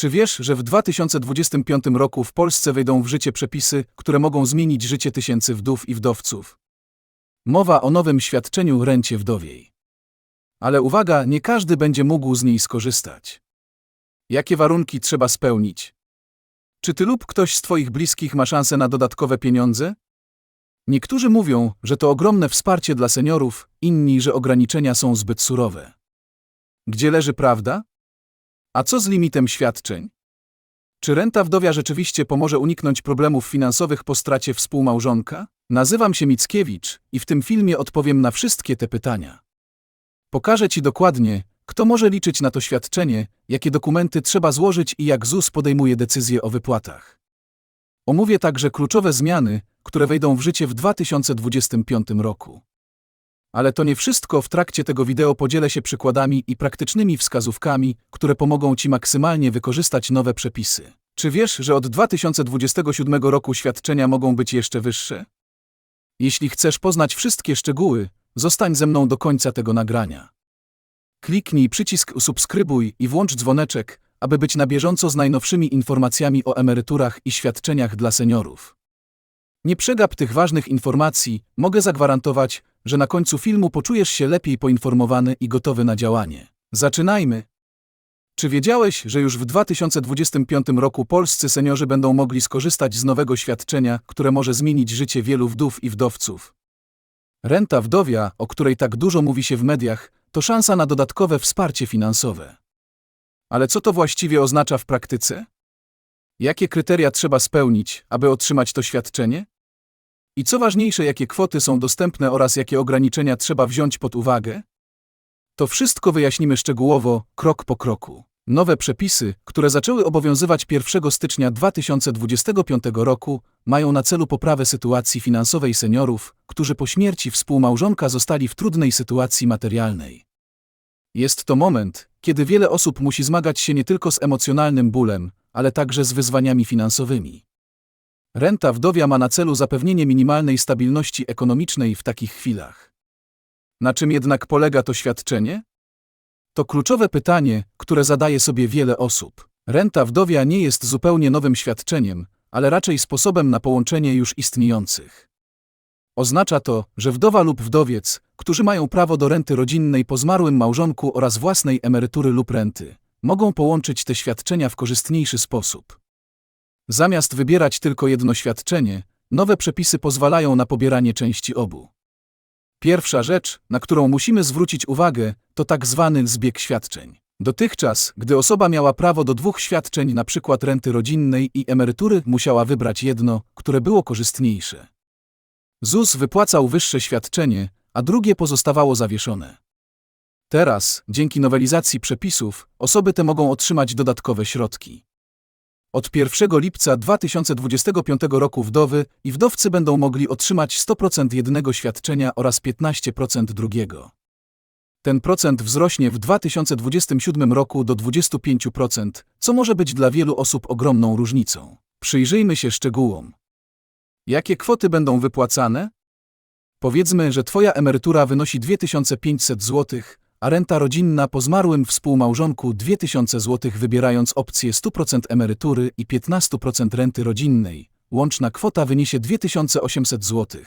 Czy wiesz, że w 2025 roku w Polsce wejdą w życie przepisy, które mogą zmienić życie tysięcy wdów i wdowców? Mowa o nowym świadczeniu rencie wdowiej. Ale uwaga, nie każdy będzie mógł z niej skorzystać. Jakie warunki trzeba spełnić? Czy ty lub ktoś z twoich bliskich ma szansę na dodatkowe pieniądze? Niektórzy mówią, że to ogromne wsparcie dla seniorów, inni, że ograniczenia są zbyt surowe. Gdzie leży prawda? A co z limitem świadczeń? Czy renta wdowia rzeczywiście pomoże uniknąć problemów finansowych po stracie współmałżonka? Nazywam się Mickiewicz i w tym filmie odpowiem na wszystkie te pytania. Pokażę Ci dokładnie, kto może liczyć na to świadczenie, jakie dokumenty trzeba złożyć i jak ZUS podejmuje decyzje o wypłatach. Omówię także kluczowe zmiany, które wejdą w życie w 2025 roku. Ale to nie wszystko, w trakcie tego wideo podzielę się przykładami i praktycznymi wskazówkami, które pomogą Ci maksymalnie wykorzystać nowe przepisy. Czy wiesz, że od 2027 roku świadczenia mogą być jeszcze wyższe? Jeśli chcesz poznać wszystkie szczegóły, zostań ze mną do końca tego nagrania. Kliknij przycisk subskrybuj i włącz dzwoneczek, aby być na bieżąco z najnowszymi informacjami o emeryturach i świadczeniach dla seniorów. Nie przegap tych ważnych informacji, mogę zagwarantować, że na końcu filmu poczujesz się lepiej poinformowany i gotowy na działanie. Zaczynajmy! Czy wiedziałeś, że już w 2025 roku polscy seniorzy będą mogli skorzystać z nowego świadczenia, które może zmienić życie wielu wdów i wdowców? Renta wdowia, o której tak dużo mówi się w mediach, to szansa na dodatkowe wsparcie finansowe. Ale co to właściwie oznacza w praktyce? Jakie kryteria trzeba spełnić, aby otrzymać to świadczenie? I co ważniejsze, jakie kwoty są dostępne oraz jakie ograniczenia trzeba wziąć pod uwagę? To wszystko wyjaśnimy szczegółowo, krok po kroku. Nowe przepisy, które zaczęły obowiązywać 1 stycznia 2025 roku, mają na celu poprawę sytuacji finansowej seniorów, którzy po śmierci współmałżonka zostali w trudnej sytuacji materialnej. Jest to moment, kiedy wiele osób musi zmagać się nie tylko z emocjonalnym bólem, ale także z wyzwaniami finansowymi. Renta wdowia ma na celu zapewnienie minimalnej stabilności ekonomicznej w takich chwilach. Na czym jednak polega to świadczenie? To kluczowe pytanie, które zadaje sobie wiele osób. Renta wdowia nie jest zupełnie nowym świadczeniem, ale raczej sposobem na połączenie już istniejących. Oznacza to, że wdowa lub wdowiec, którzy mają prawo do renty rodzinnej po zmarłym małżonku oraz własnej emerytury lub renty, mogą połączyć te świadczenia w korzystniejszy sposób. Zamiast wybierać tylko jedno świadczenie, nowe przepisy pozwalają na pobieranie części obu. Pierwsza rzecz, na którą musimy zwrócić uwagę, to tak zwany zbieg świadczeń. Dotychczas, gdy osoba miała prawo do dwóch świadczeń, np. renty rodzinnej i emerytury, musiała wybrać jedno, które było korzystniejsze. ZUS wypłacał wyższe świadczenie, a drugie pozostawało zawieszone. Teraz, dzięki nowelizacji przepisów, osoby te mogą otrzymać dodatkowe środki. Od 1 lipca 2025 roku wdowy i wdowcy będą mogli otrzymać 100% jednego świadczenia oraz 15% drugiego. Ten procent wzrośnie w 2027 roku do 25%, co może być dla wielu osób ogromną różnicą. Przyjrzyjmy się szczegółom. Jakie kwoty będą wypłacane? Powiedzmy, że Twoja emerytura wynosi 2500 zł, a renta rodzinna po zmarłym współmałżonku 2000 zł wybierając opcję 100% emerytury i 15% renty rodzinnej. Łączna kwota wyniesie 2800 zł.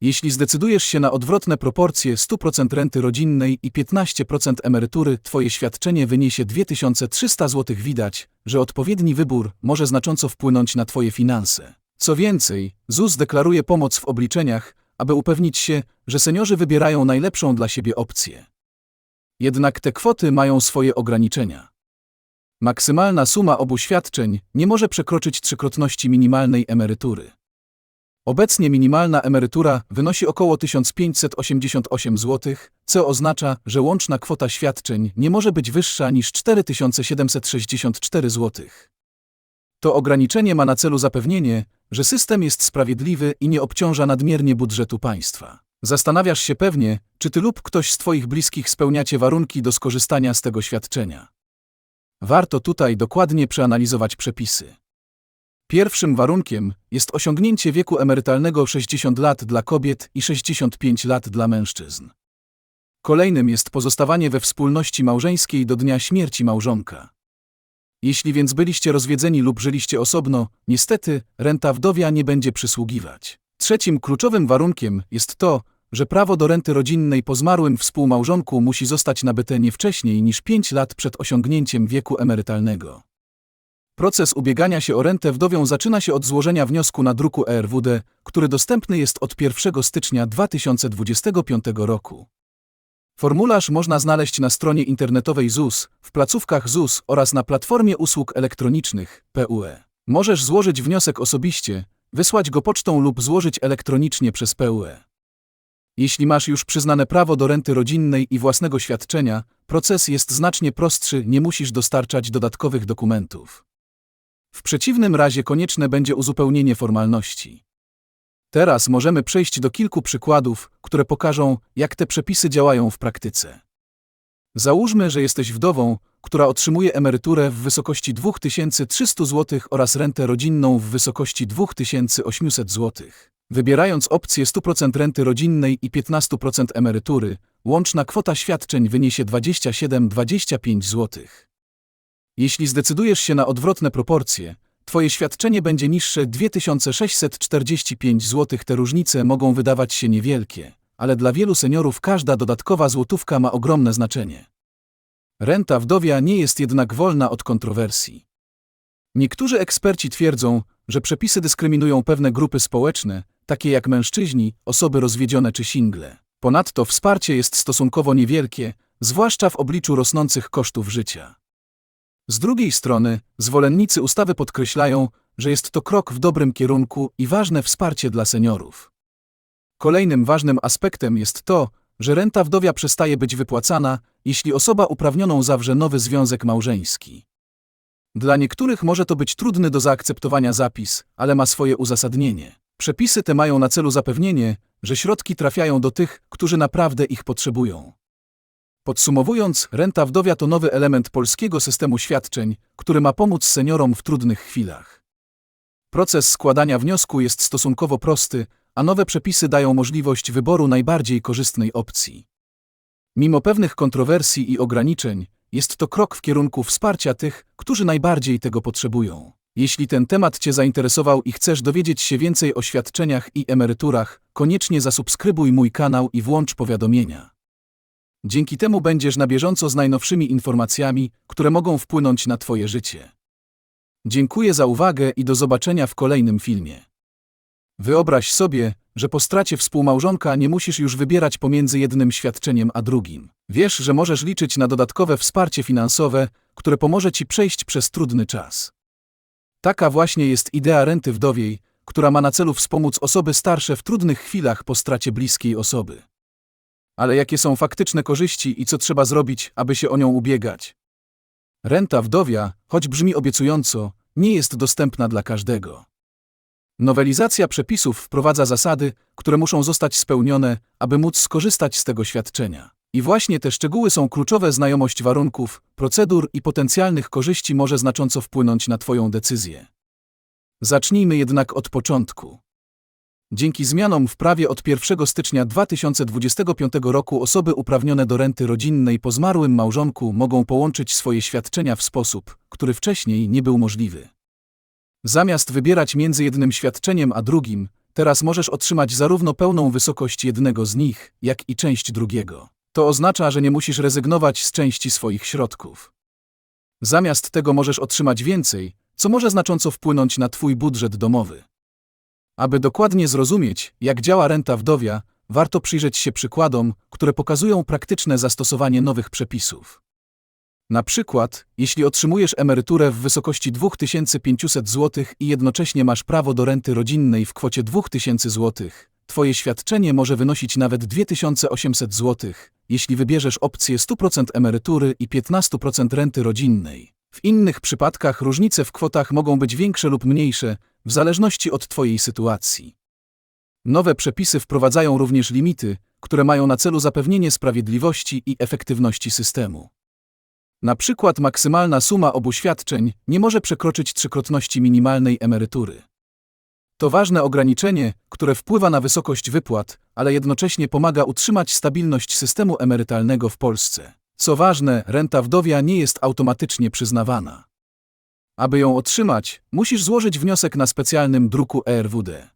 Jeśli zdecydujesz się na odwrotne proporcje 100% renty rodzinnej i 15% emerytury, Twoje świadczenie wyniesie 2300 zł. Widać, że odpowiedni wybór może znacząco wpłynąć na Twoje finanse. Co więcej, ZUS deklaruje pomoc w obliczeniach, aby upewnić się, że seniorzy wybierają najlepszą dla siebie opcję. Jednak te kwoty mają swoje ograniczenia. Maksymalna suma obu świadczeń nie może przekroczyć trzykrotności minimalnej emerytury. Obecnie minimalna emerytura wynosi około 1588 zł, co oznacza, że łączna kwota świadczeń nie może być wyższa niż 4764 zł. To ograniczenie ma na celu zapewnienie, że system jest sprawiedliwy i nie obciąża nadmiernie budżetu państwa. Zastanawiasz się pewnie, czy ty lub ktoś z Twoich bliskich spełniacie warunki do skorzystania z tego świadczenia. Warto tutaj dokładnie przeanalizować przepisy. Pierwszym warunkiem jest osiągnięcie wieku emerytalnego 60 lat dla kobiet i 65 lat dla mężczyzn. Kolejnym jest pozostawanie we wspólności małżeńskiej do dnia śmierci małżonka. Jeśli więc byliście rozwiedzeni lub żyliście osobno, niestety renta wdowia nie będzie przysługiwać. Trzecim kluczowym warunkiem jest to, że prawo do renty rodzinnej po zmarłym współmałżonku musi zostać nabyte nie wcześniej niż 5 lat przed osiągnięciem wieku emerytalnego. Proces ubiegania się o rentę wdowią zaczyna się od złożenia wniosku na druku ERWD, który dostępny jest od 1 stycznia 2025 roku. Formularz można znaleźć na stronie internetowej ZUS, w placówkach ZUS oraz na platformie usług elektronicznych PUE. Możesz złożyć wniosek osobiście, wysłać go pocztą lub złożyć elektronicznie przez PUE. Jeśli masz już przyznane prawo do renty rodzinnej i własnego świadczenia, proces jest znacznie prostszy, nie musisz dostarczać dodatkowych dokumentów. W przeciwnym razie konieczne będzie uzupełnienie formalności. Teraz możemy przejść do kilku przykładów, które pokażą, jak te przepisy działają w praktyce. Załóżmy, że jesteś wdową, która otrzymuje emeryturę w wysokości 2300 zł oraz rentę rodzinną w wysokości 2800 zł. Wybierając opcję 100% renty rodzinnej i 15% emerytury, łączna kwota świadczeń wyniesie 27-25 zł. Jeśli zdecydujesz się na odwrotne proporcje, Twoje świadczenie będzie niższe 2645 zł. Te różnice mogą wydawać się niewielkie, ale dla wielu seniorów każda dodatkowa złotówka ma ogromne znaczenie. Renta wdowia nie jest jednak wolna od kontrowersji. Niektórzy eksperci twierdzą, że przepisy dyskryminują pewne grupy społeczne, takie jak mężczyźni, osoby rozwiedzione czy single. Ponadto wsparcie jest stosunkowo niewielkie, zwłaszcza w obliczu rosnących kosztów życia. Z drugiej strony, zwolennicy ustawy podkreślają, że jest to krok w dobrym kierunku i ważne wsparcie dla seniorów. Kolejnym ważnym aspektem jest to, że renta wdowia przestaje być wypłacana, jeśli osoba uprawnioną zawrze nowy związek małżeński. Dla niektórych może to być trudny do zaakceptowania zapis, ale ma swoje uzasadnienie. Przepisy te mają na celu zapewnienie, że środki trafiają do tych, którzy naprawdę ich potrzebują. Podsumowując, renta wdowia to nowy element polskiego systemu świadczeń, który ma pomóc seniorom w trudnych chwilach. Proces składania wniosku jest stosunkowo prosty, a nowe przepisy dają możliwość wyboru najbardziej korzystnej opcji. Mimo pewnych kontrowersji i ograniczeń, jest to krok w kierunku wsparcia tych, którzy najbardziej tego potrzebują. Jeśli ten temat Cię zainteresował i chcesz dowiedzieć się więcej o świadczeniach i emeryturach, koniecznie zasubskrybuj mój kanał i włącz powiadomienia. Dzięki temu będziesz na bieżąco z najnowszymi informacjami, które mogą wpłynąć na Twoje życie. Dziękuję za uwagę i do zobaczenia w kolejnym filmie. Wyobraź sobie, że po stracie współmałżonka nie musisz już wybierać pomiędzy jednym świadczeniem a drugim. Wiesz, że możesz liczyć na dodatkowe wsparcie finansowe, które pomoże Ci przejść przez trudny czas. Taka właśnie jest idea renty wdowiej, która ma na celu wspomóc osoby starsze w trudnych chwilach po stracie bliskiej osoby. Ale jakie są faktyczne korzyści i co trzeba zrobić, aby się o nią ubiegać? Renta wdowia, choć brzmi obiecująco, nie jest dostępna dla każdego. Nowelizacja przepisów wprowadza zasady, które muszą zostać spełnione, aby móc skorzystać z tego świadczenia. I właśnie te szczegóły są kluczowe. Znajomość warunków, procedur i potencjalnych korzyści może znacząco wpłynąć na Twoją decyzję. Zacznijmy jednak od początku. Dzięki zmianom w prawie od 1 stycznia 2025 roku osoby uprawnione do renty rodzinnej po zmarłym małżonku mogą połączyć swoje świadczenia w sposób, który wcześniej nie był możliwy. Zamiast wybierać między jednym świadczeniem a drugim, teraz możesz otrzymać zarówno pełną wysokość jednego z nich, jak i część drugiego. To oznacza, że nie musisz rezygnować z części swoich środków. Zamiast tego możesz otrzymać więcej, co może znacząco wpłynąć na Twój budżet domowy. Aby dokładnie zrozumieć, jak działa renta wdowia, warto przyjrzeć się przykładom, które pokazują praktyczne zastosowanie nowych przepisów. Na przykład, jeśli otrzymujesz emeryturę w wysokości 2500 zł i jednocześnie masz prawo do renty rodzinnej w kwocie 2000 zł, Twoje świadczenie może wynosić nawet 2800 zł, jeśli wybierzesz opcję 100% emerytury i 15% renty rodzinnej. W innych przypadkach różnice w kwotach mogą być większe lub mniejsze, w zależności od Twojej sytuacji. Nowe przepisy wprowadzają również limity, które mają na celu zapewnienie sprawiedliwości i efektywności systemu. Na przykład maksymalna suma obu świadczeń nie może przekroczyć trzykrotności minimalnej emerytury. To ważne ograniczenie, które wpływa na wysokość wypłat, ale jednocześnie pomaga utrzymać stabilność systemu emerytalnego w Polsce. Co ważne, renta wdowia nie jest automatycznie przyznawana. Aby ją otrzymać, musisz złożyć wniosek na specjalnym druku ERWD.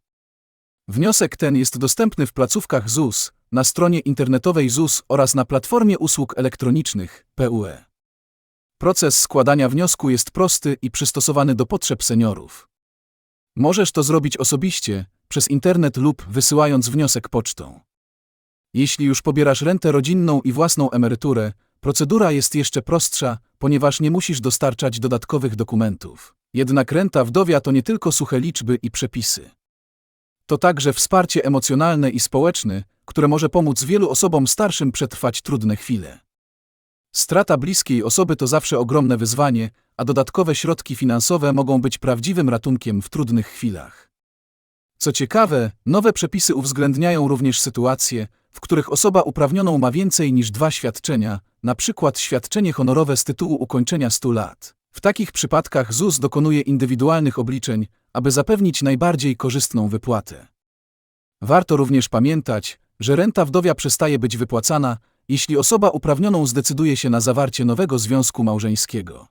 Wniosek ten jest dostępny w placówkach ZUS, na stronie internetowej ZUS oraz na platformie usług elektronicznych PUE. Proces składania wniosku jest prosty i przystosowany do potrzeb seniorów. Możesz to zrobić osobiście, przez internet lub wysyłając wniosek pocztą. Jeśli już pobierasz rentę rodzinną i własną emeryturę, procedura jest jeszcze prostsza, ponieważ nie musisz dostarczać dodatkowych dokumentów. Jednak renta wdowia to nie tylko suche liczby i przepisy. To także wsparcie emocjonalne i społeczne, które może pomóc wielu osobom starszym przetrwać trudne chwile. Strata bliskiej osoby to zawsze ogromne wyzwanie, a dodatkowe środki finansowe mogą być prawdziwym ratunkiem w trudnych chwilach. Co ciekawe, nowe przepisy uwzględniają również sytuacje, w których osoba uprawnioną ma więcej niż dwa świadczenia, przykład świadczenie honorowe z tytułu ukończenia 100 lat. W takich przypadkach ZUS dokonuje indywidualnych obliczeń, aby zapewnić najbardziej korzystną wypłatę. Warto również pamiętać, że renta wdowia przestaje być wypłacana, jeśli osoba uprawnioną zdecyduje się na zawarcie nowego związku małżeńskiego.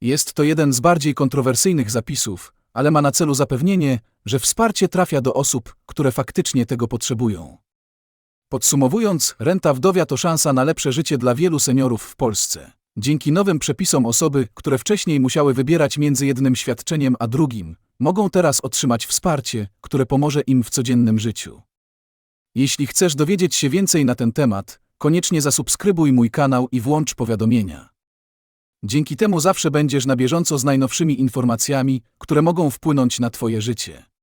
Jest to jeden z bardziej kontrowersyjnych zapisów, ale ma na celu zapewnienie, że wsparcie trafia do osób, które faktycznie tego potrzebują. Podsumowując, renta wdowia to szansa na lepsze życie dla wielu seniorów w Polsce. Dzięki nowym przepisom osoby, które wcześniej musiały wybierać między jednym świadczeniem a drugim, mogą teraz otrzymać wsparcie, które pomoże im w codziennym życiu. Jeśli chcesz dowiedzieć się więcej na ten temat, koniecznie zasubskrybuj mój kanał i włącz powiadomienia. Dzięki temu zawsze będziesz na bieżąco z najnowszymi informacjami, które mogą wpłynąć na Twoje życie.